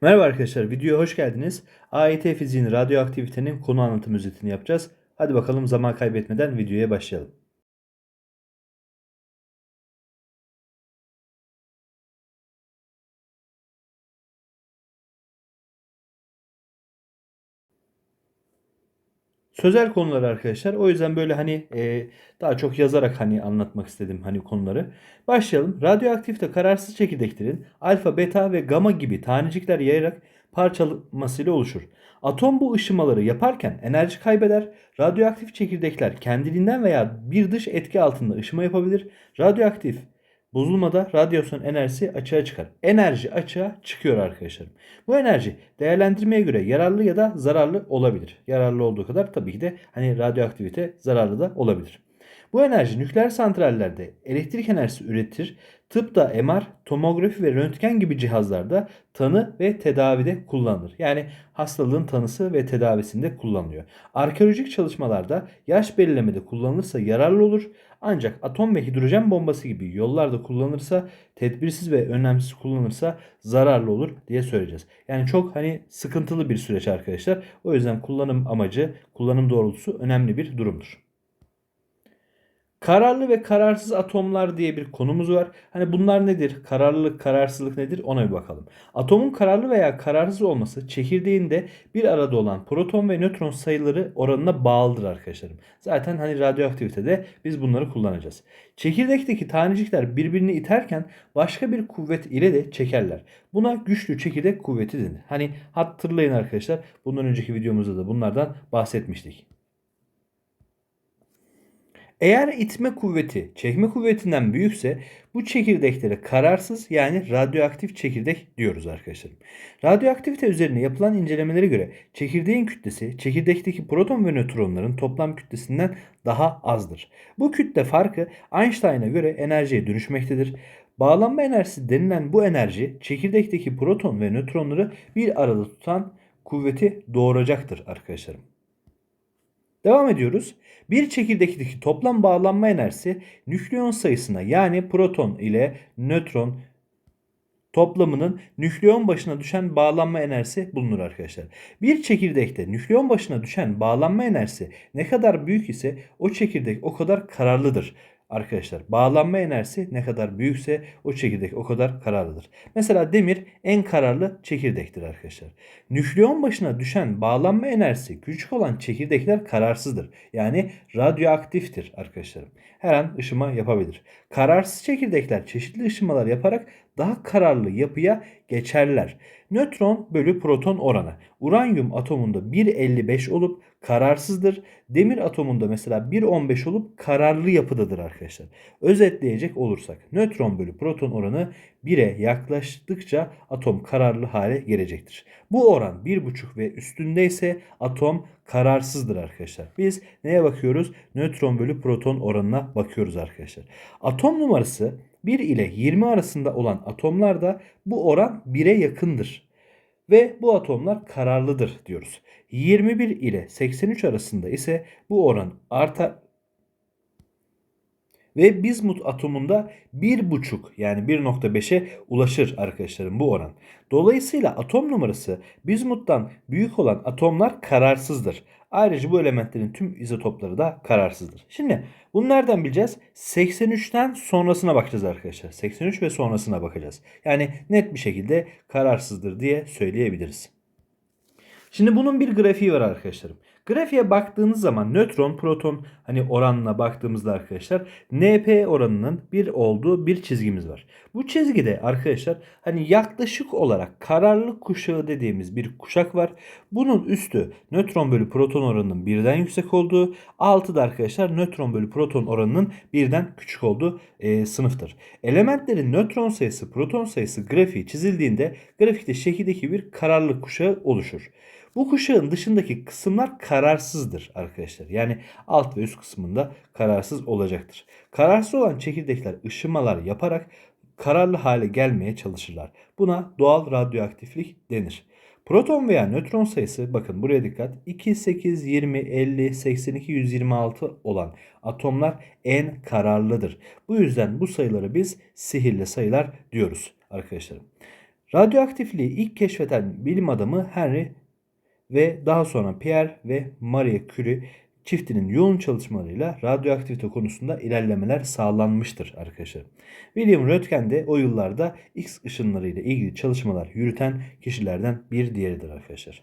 Merhaba arkadaşlar, videoya hoş geldiniz. AYT fiziğin radyoaktivitenin konu anlatım özetini yapacağız. Hadi bakalım zaman kaybetmeden videoya başlayalım. Sözel konular arkadaşlar. O yüzden böyle hani e, daha çok yazarak hani anlatmak istedim hani konuları. Başlayalım. Radyoaktifte kararsız çekirdeklerin alfa, beta ve gamma gibi tanecikler yayarak parçalamasıyla oluşur. Atom bu ışımaları yaparken enerji kaybeder. Radyoaktif çekirdekler kendiliğinden veya bir dış etki altında ışıma yapabilir. Radyoaktif Bozulmada radyasyon enerjisi açığa çıkar. Enerji açığa çıkıyor arkadaşlarım. Bu enerji değerlendirmeye göre yararlı ya da zararlı olabilir. Yararlı olduğu kadar tabii ki de hani radyoaktivite zararlı da olabilir. Bu enerji nükleer santrallerde elektrik enerjisi üretir. Tıpta MR, tomografi ve röntgen gibi cihazlarda tanı ve tedavide kullanılır. Yani hastalığın tanısı ve tedavisinde kullanılıyor. Arkeolojik çalışmalarda yaş belirlemede kullanılırsa yararlı olur. Ancak atom ve hidrojen bombası gibi yollarda kullanılırsa, tedbirsiz ve önemsiz kullanılırsa zararlı olur diye söyleyeceğiz. Yani çok hani sıkıntılı bir süreç arkadaşlar. O yüzden kullanım amacı, kullanım doğrultusu önemli bir durumdur. Kararlı ve kararsız atomlar diye bir konumuz var. Hani bunlar nedir? Kararlılık, kararsızlık nedir? Ona bir bakalım. Atomun kararlı veya kararsız olması çekirdeğinde bir arada olan proton ve nötron sayıları oranına bağlıdır arkadaşlarım. Zaten hani radyoaktivitede biz bunları kullanacağız. Çekirdekteki tanecikler birbirini iterken başka bir kuvvet ile de çekerler. Buna güçlü çekirdek kuvveti denir. Hani hatırlayın arkadaşlar bundan önceki videomuzda da bunlardan bahsetmiştik. Eğer itme kuvveti çekme kuvvetinden büyükse bu çekirdeklere kararsız yani radyoaktif çekirdek diyoruz arkadaşlar. Radyoaktivite üzerine yapılan incelemelere göre çekirdeğin kütlesi çekirdekteki proton ve nötronların toplam kütlesinden daha azdır. Bu kütle farkı Einstein'a göre enerjiye dönüşmektedir. Bağlanma enerjisi denilen bu enerji çekirdekteki proton ve nötronları bir arada tutan kuvveti doğuracaktır arkadaşlarım. Devam ediyoruz. Bir çekirdekteki toplam bağlanma enerjisi nükleon sayısına yani proton ile nötron toplamının nükleon başına düşen bağlanma enerjisi bulunur arkadaşlar. Bir çekirdekte nükleon başına düşen bağlanma enerjisi ne kadar büyük ise o çekirdek o kadar kararlıdır. Arkadaşlar bağlanma enerjisi ne kadar büyükse o çekirdek o kadar kararlıdır. Mesela demir en kararlı çekirdektir arkadaşlar. Nükleon başına düşen bağlanma enerjisi küçük olan çekirdekler kararsızdır. Yani radyoaktiftir arkadaşlarım. Her an ışıma yapabilir. Kararsız çekirdekler çeşitli ışımalar yaparak daha kararlı yapıya geçerler. Nötron bölü proton oranı. Uranyum atomunda 1.55 olup kararsızdır. Demir atomunda mesela 1.15 olup kararlı yapıdadır arkadaşlar. Özetleyecek olursak nötron bölü proton oranı 1'e yaklaştıkça atom kararlı hale gelecektir. Bu oran 1.5 ve üstündeyse atom kararsızdır arkadaşlar. Biz neye bakıyoruz? Nötron bölü proton oranına bakıyoruz arkadaşlar. Atom numarası 1 ile 20 arasında olan atomlarda bu oran 1'e yakındır. Ve bu atomlar kararlıdır diyoruz. 21 ile 83 arasında ise bu oran artar ve bizmut atomunda 1,5 yani 1.5'e ulaşır arkadaşlarım bu oran. Dolayısıyla atom numarası bizmuttan büyük olan atomlar kararsızdır. Ayrıca bu elementlerin tüm izotopları da kararsızdır. Şimdi bunu nereden bileceğiz? 83'ten sonrasına bakacağız arkadaşlar. 83 ve sonrasına bakacağız. Yani net bir şekilde kararsızdır diye söyleyebiliriz. Şimdi bunun bir grafiği var arkadaşlarım. Grafiğe baktığınız zaman nötron proton hani oranına baktığımızda arkadaşlar NP oranının bir olduğu bir çizgimiz var. Bu çizgide arkadaşlar hani yaklaşık olarak kararlı kuşağı dediğimiz bir kuşak var. Bunun üstü nötron bölü proton oranının birden yüksek olduğu, altı da arkadaşlar nötron bölü proton oranının birden küçük olduğu e, sınıftır. Elementlerin nötron sayısı, proton sayısı grafiği çizildiğinde grafikte şekildeki bir kararlı kuşağı oluşur. Bu kuşağın dışındaki kısımlar kararsızdır arkadaşlar. Yani alt ve üst kısmında kararsız olacaktır. Kararsız olan çekirdekler ışımalar yaparak kararlı hale gelmeye çalışırlar. Buna doğal radyoaktiflik denir. Proton veya nötron sayısı bakın buraya dikkat 2, 8, 20, 50, 82, 126 olan atomlar en kararlıdır. Bu yüzden bu sayıları biz sihirli sayılar diyoruz arkadaşlarım. Radyoaktifliği ilk keşfeden bilim adamı Henry ve daha sonra Pierre ve Marie Curie çiftinin yoğun çalışmalarıyla radyoaktivite konusunda ilerlemeler sağlanmıştır arkadaşlar. William Röntgen de o yıllarda X ışınlarıyla ilgili çalışmalar yürüten kişilerden bir diğeridir arkadaşlar.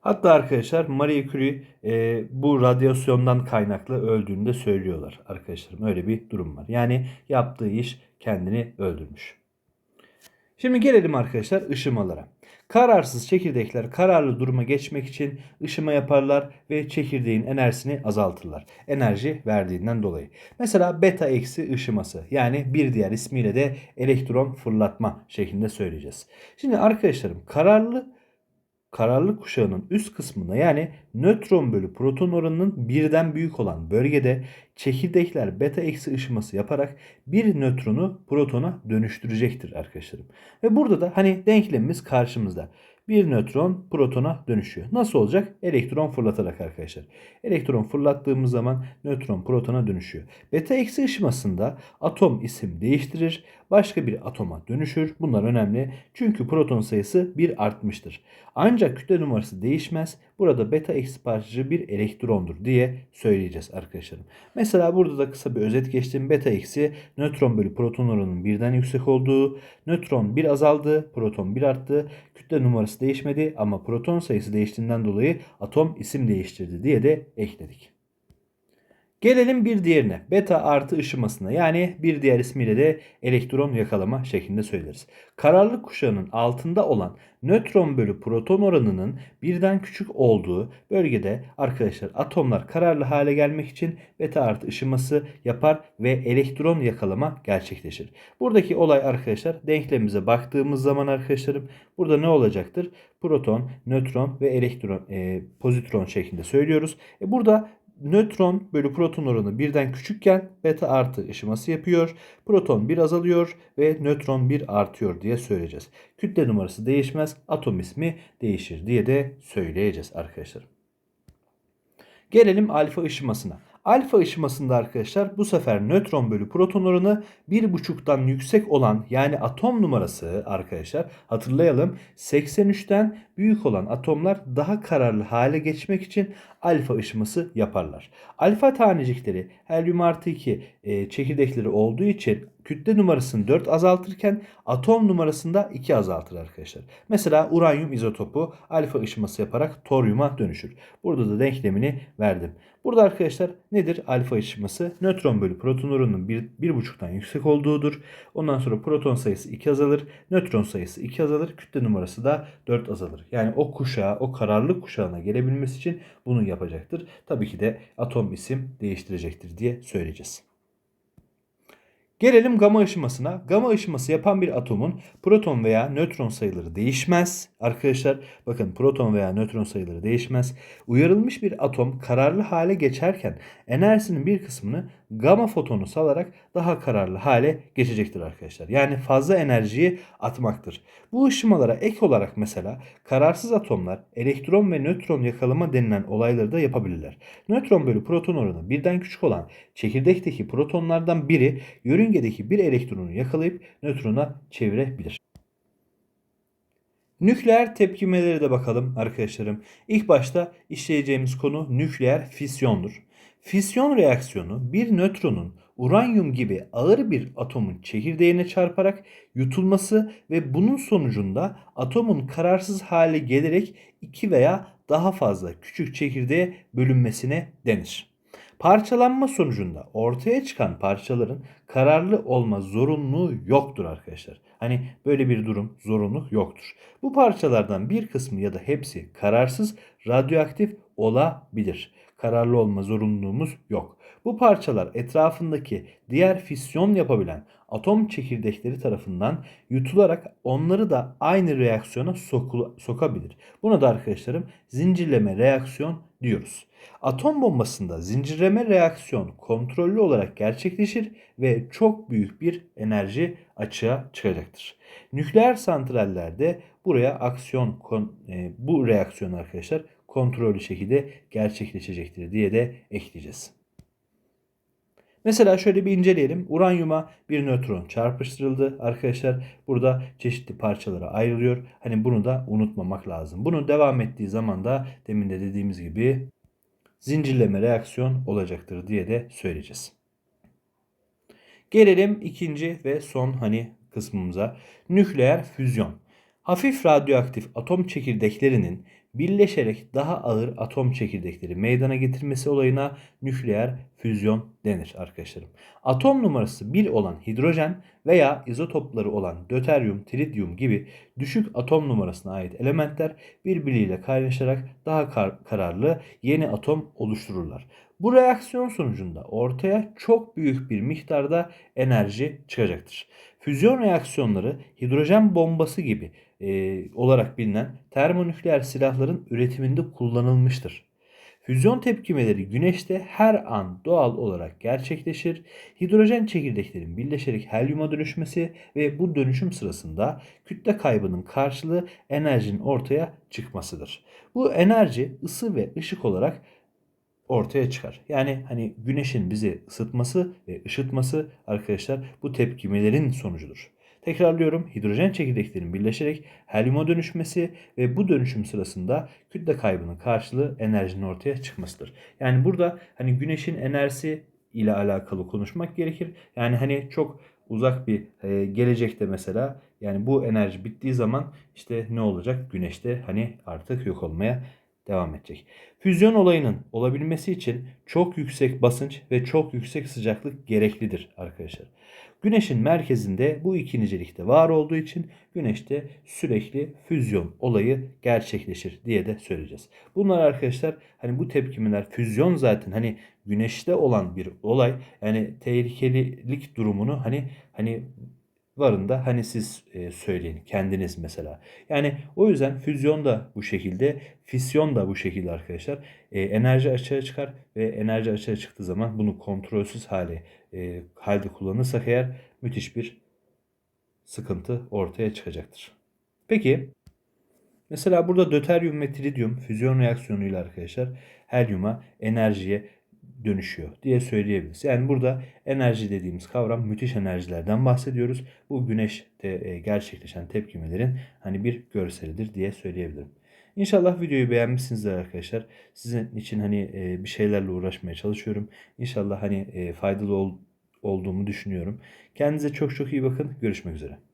Hatta arkadaşlar Marie Curie e, bu radyasyondan kaynaklı öldüğünü de söylüyorlar arkadaşlarım. Öyle bir durum var. Yani yaptığı iş kendini öldürmüş. Şimdi gelelim arkadaşlar ışımalara. Kararsız çekirdekler kararlı duruma geçmek için ışıma yaparlar ve çekirdeğin enerjisini azaltırlar. Enerji verdiğinden dolayı. Mesela beta eksi ışıması yani bir diğer ismiyle de elektron fırlatma şeklinde söyleyeceğiz. Şimdi arkadaşlarım kararlı kararlı kuşağının üst kısmında yani nötron bölü proton oranının birden büyük olan bölgede çekirdekler beta eksi ışıması yaparak bir nötronu protona dönüştürecektir arkadaşlarım. Ve burada da hani denklemimiz karşımızda. Bir nötron protona dönüşüyor. Nasıl olacak? Elektron fırlatarak arkadaşlar. Elektron fırlattığımız zaman nötron protona dönüşüyor. Beta eksi ışımasında atom isim değiştirir. Başka bir atoma dönüşür. Bunlar önemli. Çünkü proton sayısı bir artmıştır. Ancak kütle numarası değişmez. Burada beta eksi parçacığı bir elektrondur diye söyleyeceğiz arkadaşlarım. Mesela burada da kısa bir özet geçtim. Beta eksi nötron bölü proton oranının birden yüksek olduğu, nötron bir azaldı, proton bir arttı. Kütle numarası değişmedi ama proton sayısı değiştiğinden dolayı atom isim değiştirdi diye de ekledik. Gelelim bir diğerine. Beta artı ışımasına yani bir diğer ismiyle de elektron yakalama şeklinde söyleriz. Kararlılık kuşağının altında olan nötron bölü proton oranının birden küçük olduğu bölgede arkadaşlar atomlar kararlı hale gelmek için beta artı ışıması yapar ve elektron yakalama gerçekleşir. Buradaki olay arkadaşlar denklemimize baktığımız zaman arkadaşlarım burada ne olacaktır? Proton, nötron ve elektron, e, pozitron şeklinde söylüyoruz. E burada nötron bölü proton oranı birden küçükken beta artı ışıması yapıyor. Proton bir azalıyor ve nötron bir artıyor diye söyleyeceğiz. Kütle numarası değişmez, atom ismi değişir diye de söyleyeceğiz arkadaşlar. Gelelim alfa ışımasına. Alfa ışımasında arkadaşlar bu sefer nötron bölü proton oranı 1.5'tan yüksek olan yani atom numarası arkadaşlar hatırlayalım 83'ten büyük olan atomlar daha kararlı hale geçmek için alfa ışıması yaparlar. Alfa tanecikleri helyum artı 2 e, çekirdekleri olduğu için kütle numarasını 4 azaltırken atom numarasını da 2 azaltır arkadaşlar. Mesela uranyum izotopu alfa ışıması yaparak toryuma dönüşür. Burada da denklemini verdim. Burada arkadaşlar nedir alfa ışıması? Nötron bölü proton oranının 1,5'tan yüksek olduğudur. Ondan sonra proton sayısı 2 azalır. Nötron sayısı 2 azalır. Kütle numarası da 4 azalır. Yani o kuşağa, o kararlılık kuşağına gelebilmesi için bunu yapacaktır. Tabii ki de atom isim değiştirecektir diye söyleyeceğiz. Gelelim gama ışımasına. Gama ışıması yapan bir atomun proton veya nötron sayıları değişmez. Arkadaşlar bakın proton veya nötron sayıları değişmez. Uyarılmış bir atom kararlı hale geçerken enerjisinin bir kısmını gama fotonu salarak daha kararlı hale geçecektir arkadaşlar. Yani fazla enerjiyi atmaktır. Bu ışımalara ek olarak mesela kararsız atomlar elektron ve nötron yakalama denilen olayları da yapabilirler. Nötron bölü proton oranı birden küçük olan çekirdekteki protonlardan biri yörüngedeki bir elektronu yakalayıp nötrona çevirebilir. Nükleer tepkimeleri de bakalım arkadaşlarım. İlk başta işleyeceğimiz konu nükleer fisyondur. Fisyon reaksiyonu bir nötronun uranyum gibi ağır bir atomun çekirdeğine çarparak yutulması ve bunun sonucunda atomun kararsız hale gelerek iki veya daha fazla küçük çekirdeğe bölünmesine denir. Parçalanma sonucunda ortaya çıkan parçaların kararlı olma zorunluluğu yoktur arkadaşlar. Hani böyle bir durum, zorunluluk yoktur. Bu parçalardan bir kısmı ya da hepsi kararsız radyoaktif olabilir. Kararlı olma zorunluluğumuz yok. Bu parçalar etrafındaki diğer fisyon yapabilen atom çekirdekleri tarafından yutularak onları da aynı reaksiyona sokabilir. Buna da arkadaşlarım zincirleme reaksiyon diyoruz. Atom bombasında zincirleme reaksiyon kontrollü olarak gerçekleşir ve çok büyük bir enerji açığa çıkacaktır. Nükleer santrallerde buraya aksiyon e, bu reaksiyon arkadaşlar kontrollü şekilde gerçekleşecektir diye de ekleyeceğiz. Mesela şöyle bir inceleyelim. Uranyuma bir nötron çarpıştırıldı. Arkadaşlar burada çeşitli parçalara ayrılıyor. Hani bunu da unutmamak lazım. Bunu devam ettiği zaman da demin de dediğimiz gibi zincirleme reaksiyon olacaktır diye de söyleyeceğiz. Gelelim ikinci ve son hani kısmımıza. Nükleer füzyon. Hafif radyoaktif atom çekirdeklerinin birleşerek daha ağır atom çekirdekleri meydana getirmesi olayına nükleer füzyon denir arkadaşlarım. Atom numarası 1 olan hidrojen veya izotopları olan döteryum, trityum gibi düşük atom numarasına ait elementler birbiriyle kaynaşarak daha kar- kararlı yeni atom oluştururlar. Bu reaksiyon sonucunda ortaya çok büyük bir miktarda enerji çıkacaktır. Füzyon reaksiyonları hidrojen bombası gibi e, olarak bilinen termonükleer silahların üretiminde kullanılmıştır. Füzyon tepkimeleri güneşte her an doğal olarak gerçekleşir. Hidrojen çekirdeklerin birleşerek helyuma dönüşmesi ve bu dönüşüm sırasında kütle kaybının karşılığı enerjinin ortaya çıkmasıdır. Bu enerji ısı ve ışık olarak ortaya çıkar. Yani hani güneşin bizi ısıtması ve ışıtması arkadaşlar bu tepkimelerin sonucudur. Tekrarlıyorum hidrojen çekirdeklerin birleşerek helyuma dönüşmesi ve bu dönüşüm sırasında kütle kaybının karşılığı enerjinin ortaya çıkmasıdır. Yani burada hani güneşin enerjisi ile alakalı konuşmak gerekir. Yani hani çok uzak bir e, gelecekte mesela yani bu enerji bittiği zaman işte ne olacak? Güneşte hani artık yok olmaya devam edecek. Füzyon olayının olabilmesi için çok yüksek basınç ve çok yüksek sıcaklık gereklidir arkadaşlar. Güneşin merkezinde bu iki nicelikte var olduğu için güneşte sürekli füzyon olayı gerçekleşir diye de söyleyeceğiz. Bunlar arkadaşlar hani bu tepkimeler füzyon zaten hani güneşte olan bir olay yani tehlikelilik durumunu hani hani varında hani siz e, söyleyin kendiniz mesela. Yani o yüzden füzyon da bu şekilde, fisyon da bu şekilde arkadaşlar. E, enerji açığa çıkar ve enerji açığa çıktığı zaman bunu kontrolsüz hale e, halde kullanırsak eğer müthiş bir sıkıntı ortaya çıkacaktır. Peki mesela burada döteryum ve tridyum füzyon reaksiyonuyla arkadaşlar helyuma enerjiye dönüşüyor diye söyleyebiliriz. Yani burada enerji dediğimiz kavram müthiş enerjilerden bahsediyoruz. Bu güneşte e, gerçekleşen tepkimelerin hani bir görselidir diye söyleyebilirim. İnşallah videoyu beğenmişsinizdir arkadaşlar. Sizin için hani e, bir şeylerle uğraşmaya çalışıyorum. İnşallah hani e, faydalı olduğumu düşünüyorum. Kendinize çok çok iyi bakın. Görüşmek üzere.